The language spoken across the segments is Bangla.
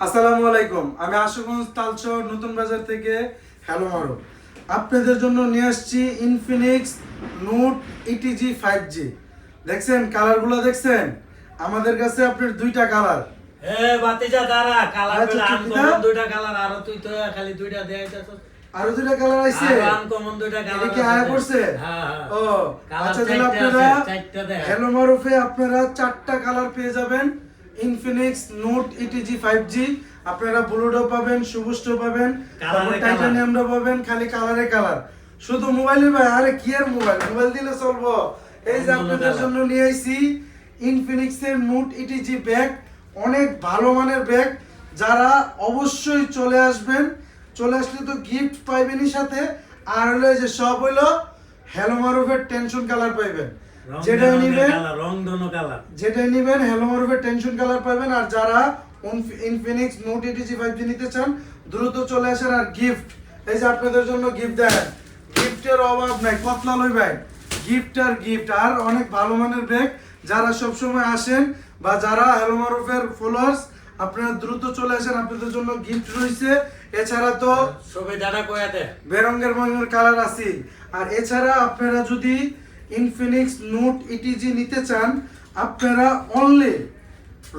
আসসালামু আলাইকুম আমি আশুগঞ্জ তালচর নতুন বাজার থেকে হ্যালো মারো আপনাদের জন্য নিয়ে আসছি Infinix note ETG five G দেখছেন কালারগুলো দেখছেন? আমাদের কাছে আপনার দুইটা কালার। এ বাতিজা দাঁড়া কালারগুলো ঠিক আনকমন না? দুইটা কালার আর তুই তো খালি দুইটা দেখাইতাছ আরও দুইটা কালার আছে আনকমন দুইটা এটা কি আয়া পড়ছে। ও আচ্ছা তাহলে আপনারা আছে, চারটে দেখ। হ্যালো মারুফে আপনারা চারটা কালার পেয়ে যাবেন। Infinix note ETG five G আপনারা ব্লুডো পাবেন সবুজটো পাবেন টাইটানিয়ামটা পাবেন খালি কালারে কালার শুধু মোবাইলে ভাই আরে কি আর মোবাইল মোবাইল দিলে চলবো। এই যে আপনাদের জন্য নিয়ে আইছি ইনফিনিক্স এর নোট ইটিজি ব্যাগ অনেক ভালো মানের ব্যাগ যারা অবশ্যই চলে আসবেন চলে আসলে তো গিফট পাইবেনই সাথে। আর হলো যে সব হলো হ্যালো মারুফের টেনশন কালার পাইবেন। যেটাই ধনু নিবেন রং ধনু কালার যেটাই নিবেন হ্যালো মারুফের টেনশন কালার পাবেন আর যারা Infinix note ETG five G নিতে চান দ্রুত চলে আসেন আর গিফট এই যে আপনাদের জন্য গিফট দেন। গিফটের অভাব নাই কতলা লই ভাই। গিফট আর গিফট আর অনেক ভালো মানের ব্যাগ যারা সবসময় আসেন বা যারা হ্যালো মারুফের ফলোয়ার্স আপনারা দ্রুত চলে আসেন আপনাদের জন্য গিফট রয়েছে। এছাড়া তো সুবিধাটা কয়া দে বেরঙ্গের রঙের কালার আছে। আর এছাড়া আপনারা যদি ইনফিনিক্স নোট ইটিজি নিতে চান, আপনারা অনলি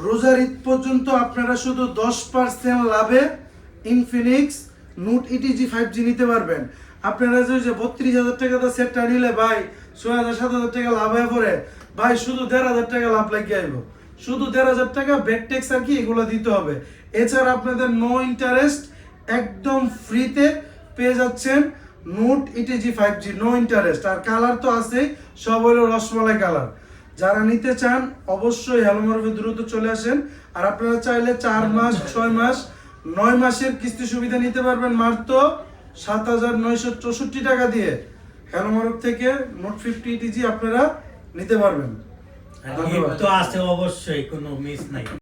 রোজার ঈদ পর্যন্ত আপনারা শুধু দশ পার্সেন্ট লাভে Infinix note ETG five G নিতে পারবেন। আপনারা যে বত্রিশ হাজার টাকা তো সেটটা নিলে ভাই ছয় হাজার, সাত হাজার টাকা লাভ হয়ে পড়ে। ভাই, শুধু দেড় হাজার টাকা লাভ লাগিয়ে আইব। শুধু দেড় হাজার টাকা বেড ট্যাক্স আর কি এগুলো দিতে হবে। এছাড়া আপনাদের নো ইন্টারেস্ট একদম ফ্রিতে পেয়ে যাচ্ছেন। Note ETG five G no interest আর কালার তো আছেই সব হলো রসমালাই কালার যারা নিতে চান অবশ্যই হ্যালোমারভে দ্রুত চলে আসেন। আর আপনারা চাইলে চার মাস ছয় মাস নয় মাসের কিস্তি সুবিধা নিতে পারবেন মাত্র সাত হাজার নয়শো চৌষট্টি টাকা দিয়ে। হ্যালোমারভ থেকে নোট ফিফটি ইটিজি আপনারা নিতে পারবেন। ধন্যবাদ। তো আছে অবশ্যই কোনো মিস নাই।